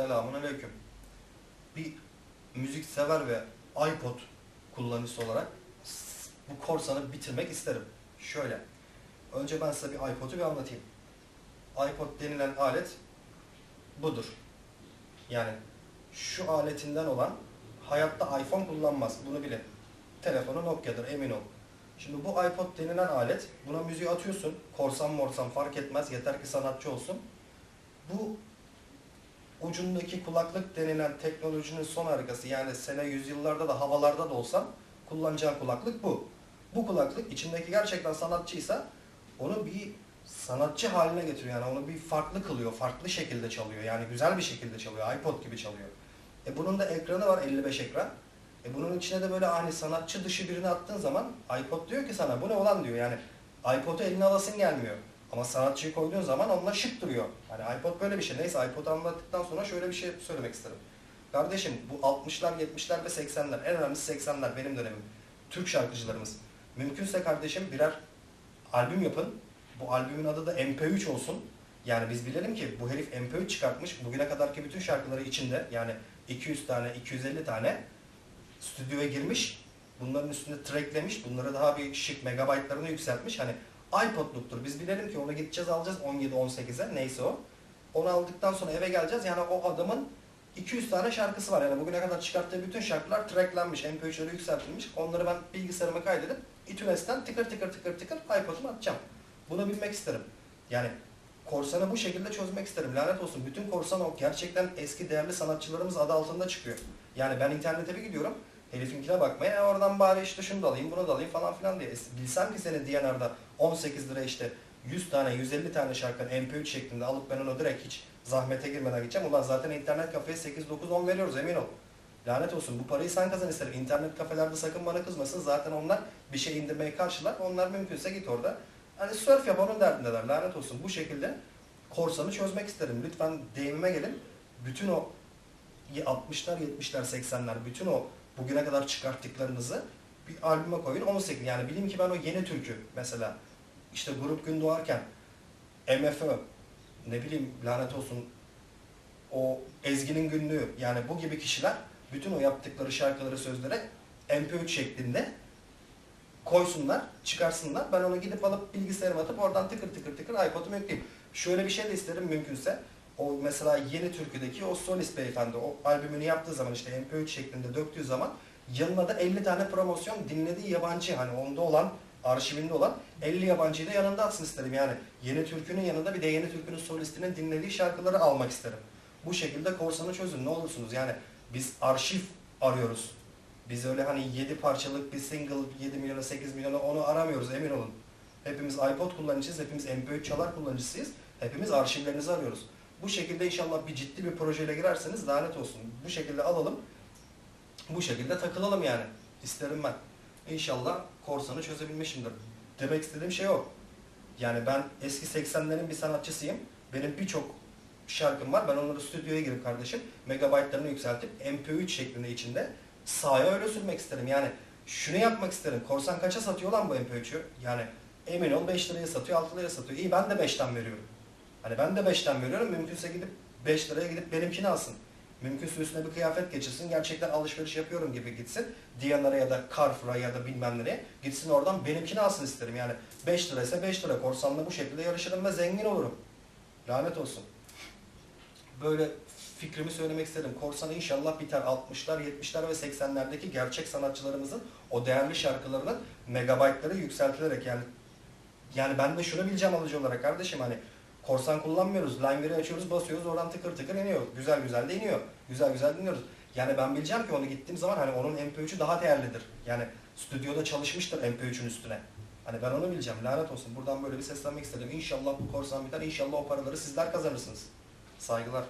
Selamun Aleyküm. Bir müzik sever ve iPod kullanıcısı olarak bu korsanı bitirmek isterim. Şöyle. Önce ben size bir iPod'u bir anlatayım. iPod denilen alet budur. Yani şu aletinden olan hayatta iPhone kullanmaz. Bunu bilin. Telefonu Nokia'dır emin ol. Şimdi bu iPod denilen alet, buna müziği atıyorsun. Korsan morsan fark etmez. Yeter ki sanatçı olsun. Bu ucundaki kulaklık denilen teknolojinin son harikası yani sene yüzyıllarda da havalarda da olsan kullanacağın kulaklık bu. Bu kulaklık içindeki gerçekten sanatçıysa onu bir sanatçı haline getiriyor yani onu bir farklı kılıyor, farklı şekilde çalıyor yani güzel bir şekilde çalıyor, iPod gibi çalıyor. E bunun da ekranı var 55 ekran. E bunun içine de böyle hani sanatçı dışı birini attığın zaman iPod diyor ki sana bu ne olan diyor yani iPod'u eline alasın gelmiyor. Ama sanatçıyı koyduğun zaman onunla şık duruyor. Hani iPod böyle bir şey. Neyse iPod'u anlattıktan sonra şöyle bir şey söylemek isterim. Kardeşim bu 60'lar, 70'ler ve 80'ler, en önemlisi 80'ler benim dönemim. Türk şarkıcılarımız. Mümkünse kardeşim birer albüm yapın. Bu albümün adı da MP3 olsun. Yani biz bilelim ki bu herif MP3 çıkartmış. Bugüne kadarki bütün şarkıları içinde yani 200 tane, 250 tane stüdyoya girmiş. Bunların üstünde tracklemiş. Bunları daha bir şık megabaytlarını yükseltmiş. Hani iPod'luktur. Biz bilelim ki onu gideceğiz alacağız 17-18'e neyse o. Onu aldıktan sonra eve geleceğiz. Yani o adamın 200 tane şarkısı var. Yani bugüne kadar çıkarttığı bütün şarkılar tracklenmiş, MP3'leri yükseltilmiş. Onları ben bilgisayarıma kaydedip iTunes'ten tıkır tıkır tıkır tıkır iPod'uma atacağım. Bunu bilmek isterim. Yani korsanı bu şekilde çözmek isterim. Lanet olsun. Bütün korsan o gerçekten eski değerli sanatçılarımız adı altında çıkıyor. Yani ben internete bir gidiyorum. Herifinkine bakmaya "E, oradan bari işte şunu da alayım bunu da alayım falan filan diye. E, Bilsem ki seni DNR'da 18 lira işte 100 tane 150 tane şarkının MP3 şeklinde alıp ben onu direkt hiç zahmete girmeden gideceğim. Ulan zaten internet kafeye 8, 9, 10 veriyoruz emin ol. Lanet olsun bu parayı sen kazan isterim. İnternet kafelerde sakın bana kızmasın. Zaten onlar bir şey indirmeye karşılar. Onlar mümkünse git orada. Hani surf yap onun derdindeler. Lanet olsun. Bu şekilde korsanı çözmek isterim. Lütfen DM'ime gelin. Bütün o 60'lar, 70'ler, 80'ler bütün o bugüne kadar çıkarttıklarınızı bir albüme koyun 18 yani bileyim ki ben o yeni türkü mesela işte grup gün doğarken MFÖ ne bileyim lanet olsun o Ezgi'nin günlüğü yani bu gibi kişiler bütün o yaptıkları şarkıları sözlere MP3 şeklinde koysunlar, çıkarsınlar. Ben onu gidip alıp bilgisayarıma atıp oradan tıkır tıkır tıkır iPod'uma yükleyeyim. Şöyle bir şey de isterim mümkünse. O mesela yeni türküdeki o solist beyefendi o albümünü yaptığı zaman işte MP3 şeklinde döktüğü zaman yanına da 50 tane promosyon dinlediği yabancı hani onda olan arşivinde olan 50 yabancıyı da yanında atsın isterim. Yani yeni türkünün yanında bir de yeni türkünün solistinin dinlediği şarkıları almak isterim. Bu şekilde korsanı çözün ne olursunuz. Yani biz arşiv arıyoruz. Biz öyle hani 7 parçalık bir single 7 milyona 8 milyona onu aramıyoruz emin olun. Hepimiz iPod kullanıcısıyız, hepimiz MP3 çalar kullanıcısıyız. Hepimiz arşivlerinizi arıyoruz. Bu şekilde inşallah bir ciddi bir projeyle girerseniz lanet olsun. Bu şekilde alalım. Bu şekilde takılalım yani. İsterim ben. İnşallah korsanı çözebilmişimdir. Demek istediğim şey o. Yani ben eski 80'lerin bir sanatçısıyım. Benim birçok şarkım var. Ben onları stüdyoya girip kardeşim megabaytlarını yükseltip MP3 şeklinde içinde sahaya öyle sürmek isterim. Yani şunu yapmak isterim. Korsan kaça satıyor lan bu MP3'ü? Yani emin ol 5 liraya satıyor, 6 liraya satıyor. İyi ben de 5'ten veriyorum. Hani ben de 5'ten veriyorum. Mümkünse gidip 5 liraya gidip benimkini alsın. Mümkünse üstüne bir kıyafet geçirsin. Gerçekten alışveriş yapıyorum gibi gitsin. Diyanara ya da Carrefour'a ya da bilmem nereye. Gitsin oradan benimkini alsın isterim. Yani 5 liraysa 5 lira. Korsanla bu şekilde yarışırım ve zengin olurum. Lanet olsun. Böyle fikrimi söylemek istedim. Korsan inşallah biter. 60'lar, 70'ler ve 80'lerdeki gerçek sanatçılarımızın o değerli şarkılarının megabaytları yükseltilerek yani yani ben de şunu bileceğim alıcı olarak kardeşim hani korsan kullanmıyoruz. 1'i açıyoruz, basıyoruz, oradan tıkır tıkır iniyor. Güzel güzel de iniyor. Güzel güzel dinliyoruz. Yani ben bileceğim ki onu gittiğim zaman hani onun MP3'ü daha değerlidir. Yani stüdyoda çalışmıştır MP3'ün üstüne. Hani ben onu bileceğim. Lanet olsun. Buradan böyle bir seslenmek istedim. İnşallah bu korsan biter. İnşallah o paraları sizler kazanırsınız. Saygılar.